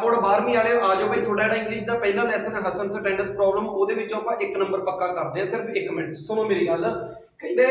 Board 12ਵੀਂ ਵਾਲੇ ਆ ਜਾਓ ਬਈ, ਤੁਹਾਡਾ ਜਿਹੜਾ ਇੰਗਲਿਸ਼ ਦਾ ਪਹਿਲਾ ਲੈਸਨ ਹਸਨ ਅਟੈਂਡੈਂਸ ਪ੍ਰੋਬਲਮ ਉਹਦੇ ਵਿੱਚੋਂ ਆਪਾਂ ਇੱਕ ਨੰਬਰ ਪੱਕਾ ਕਰਦੇ ਹਾਂ, ਸਿਰਫ 1 ਮਿੰਟ। ਸੁਣੋ ਮੇਰੀ ਗੱਲ। ਕਹਿੰਦੇ,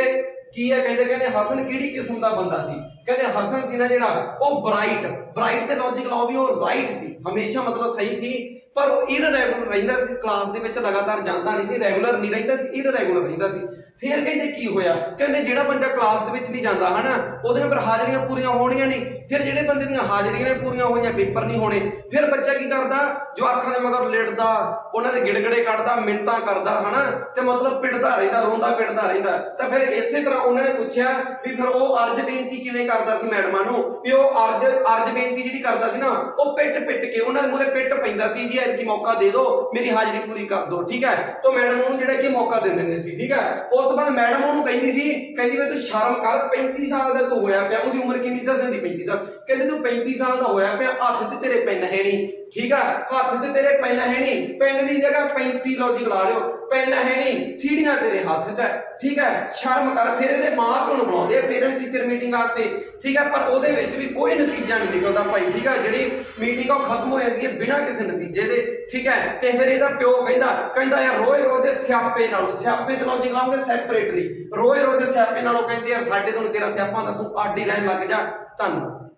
ਕੀ ਹੈ? ਕਹਿੰਦੇ ਕਹਿੰਦੇ ਹਸਨ ਕਿਹੜੀ ਕਿਸਮ ਦਾ ਬੰਦਾ ਸੀ? ਕਹਿੰਦੇ ਹਸਨ ਸੀ ਨਾ ਜਿਹੜਾ ਉਹ ਬ੍ਰਾਈਟ ਬ੍ਰਾਈਟ ਤੇ ਲੌਜੀਕ ਲਾਓ ਵੀ ਉਹ ਰਾਈਟ ਸੀ। ਹਮੇਸ਼ਾ ਮਤਲਬ ਸਹੀ ਸੀ। ਪਰ ਉਹ ਇਰਰੈਗੂਲਰ ਰਹਿੰਦਾ ਸੀ ਕਲਾਸ ਦੇ ਵਿੱਚ ਲਗਾਤਾਰ ਜਾਂਦਾ ਨਹੀਂ ਸੀ ਰੈਗੂਲਰ ਨਹੀਂ ਰਹਿੰਦਾ ਸੀ ਇਰਰੈਗੂਲਰ ਰਹਿੰਦਾ ਸੀ। ਫਿਰ ਕਹਿੰਦੇ ਕੀ ਹੋਇਆ? ਕਹਿੰਦੇ ਜਿਹੜਾ ਬੰਦਾ ਕਲਾਸ ਦੇ ਵਿੱਚ ਨਹੀਂ ਜਾਂਦਾ, ਹਨਾ, ਉਹਦੇ ਨਾਲ ਹਾਜ਼ਰੀਆਂ ਪੂਰੀਆਂ ਹੋਣੀਆਂ ਨਹੀਂ। ਫਿਰ ਜਿਹੜੇ ਬੰਦੇ ਦੀਆਂ ਹਾਜ਼ਰੀਆਂ ਨੇ ਪੂਰੀਆਂ ਹੋਈਆਂ, ਪੇਪਰ ਨਹੀਂ ਹੋਣੇ, ਫਿਰ ਬੱਚਾ ਕੀ ਕਰਦਾ? ਜੋ ਅੱਖਾਂ ਦੇ ਮਗਰ ਲੇਟਦਾ, ਉਹਨਾਂ ਦੇ ਗਿੜਗੜੇ ਕੱਢਦਾ ਮਿੰਟਾਂ ਕਰਦਾ, ਹਨਾ, ਤੇ ਮਤਲਬ ਪਿੜਦਾ ਰਹਿੰਦਾ, ਰੋਂਦਾ ਪਿੜਦਾ ਰਹਿੰਦਾ। ਤਾਂ ਫਿਰ ਇਸੇ ਤਰ੍ਹਾਂ ਉਹਨਾਂ ਨੇ ਪੁੱਛਿਆ ਵੀ ਫਿਰ ਉਹ ਅਰਜ ਬੇਨਤੀ ਕਿਵੇਂ ਕਰਦਾ ਸੀ ਮੈਡਮਾਂ ਨੂੰ? ਵੀ ਉਹ ਅਰਜ ਅਰਜ ਬੇਨਤੀ ਜਿਹੜੀ ਕਰਦਾ ਸੀ ਨਾ, ਉਹ ਪਿੱਟ ਪਿੱਟ ਕੇ, ਉਹਨਾਂ ਦੇ ਮੂਹਰੇ ਪਿੱਟ ਪੈਂਦਾ ਸੀ ਜੀ ਐਤਕੀ ਮੌਕਾ ਦੇ ਦਿਓ, ਮੇਰੀ ਹਾਜ਼ਰੀ ਪੂਰੀ ਕਰ ਦਿਓ, ਠੀਕ ਹੈ? ਤਾਂ ਮੈਡਮ ਉਹਨੂੰ ਜਿਹੜਾ ਕਿ ਮੌਕਾ ਦੇ ਦਿੰਦੇ ਸੀ, ਠੀਕ ਹੈ? ਉਸ ਤੋਂ ਬਾਅਦ ਮੈਡਮ ਉਹਨੂੰ ਕਹਿੰਦੀ ਸੀ, ਕਹਿੰਦੀ ਵੀ ਤੂੰ ਸ਼ਰਮ ਕਰ 35 ਸਾਲ ਦਾ ਤੂੰ ਹੋਇਆ ਪਿਆ, ਉਹਦੀ ਉਮਰ ਕਿੰਨੀ ਸੀ? ਅਸਲ 35 ਸਾਲ। ਕਹਿੰਦੇ ਤੂੰ 35 ਸਾਲ ਦਾ ਹੋਇਆ ਪਿਆ, ਹੱਥ 'ਚ ਤੇਰੇ ਪੈਨ ਹੈ ਨਹੀਂ, ਠੀਕ ਹੈ? ਹੱਥ 'ਚ ਤੇਰੇ ਪੈਨ ਹੈ ਨਹੀਂ, ਪੈਨ ਦੀ ਜਗ੍ਹਾ 35 ਲੌਜੀਕ ਲਾ ਲਿਓ, ਪੈਨ ਹੈ ਨਹੀਂ, ਸੀੜੀਆਂ ਤੇਰੇ ਹੱਥ 'ਚ ਹੈ। ਠੀਕ ਹੈ, ਸ਼ਰਮ ਕਰ, ਫਿਰ ਇਹਦੇ ਮਾਂ ਪਿਓ ਨੂੰ ਬੁਲਾਉਂਦੇ ਆ ਪੇਰੈਂਟ ਟੀਚਰ ਮੀਟਿੰਗ ਵਾਸਤੇ, ਠੀਕ ਹੈ, ਪਰ ਉਹਦੇ ਵਿੱਚ ਵੀ ਕੋਈ ਨਤੀਜਾ ਨਹੀਂ ਨਿਕਲਦਾ ਭਾਈ, ਠੀਕ ਹੈ, ਜਿਹੜੀ ਮੀਟਿੰਗ ਉਹ ਖਤਮ ਹੋ ਜਾਂਦੀ ਹੈ ਬਿਨਾਂ ਕਿਸੇ ਨਤੀਜੇ ਦੇ, ਠੀਕ ਹੈ, ਤੇ ਫਿਰ ਇਹਦਾ ਪਿਓ ਕਹਿੰਦਾ ਕਹਿੰਦਾ ਯਾਰ ਰੋਏ ਰੋਏ ਦੇ ਸਿਆਪੇ ਨਾਲੋਂ, ਸਿਆਪੇ ਤੇ ਲੌਜੀਕ ਲਾਉਂਗੇ ਸੈਪਰੇਟਲੀ ਰੋਏ ਰੋਏ ਦੇ ਸਿਆਪੇ ਨਾਲੋਂ ਕਹਿੰਦੇ ਯਾਰ ਸਾਡੇ ਤੋਂ ਤੇਰਾ ਸਿਆਪਾ ਦਾ ਤੂੰ ਆਡੀ ਰਹਿਣ ਲੱਗ ਜਾ, ਧੰਨਵਾਦ।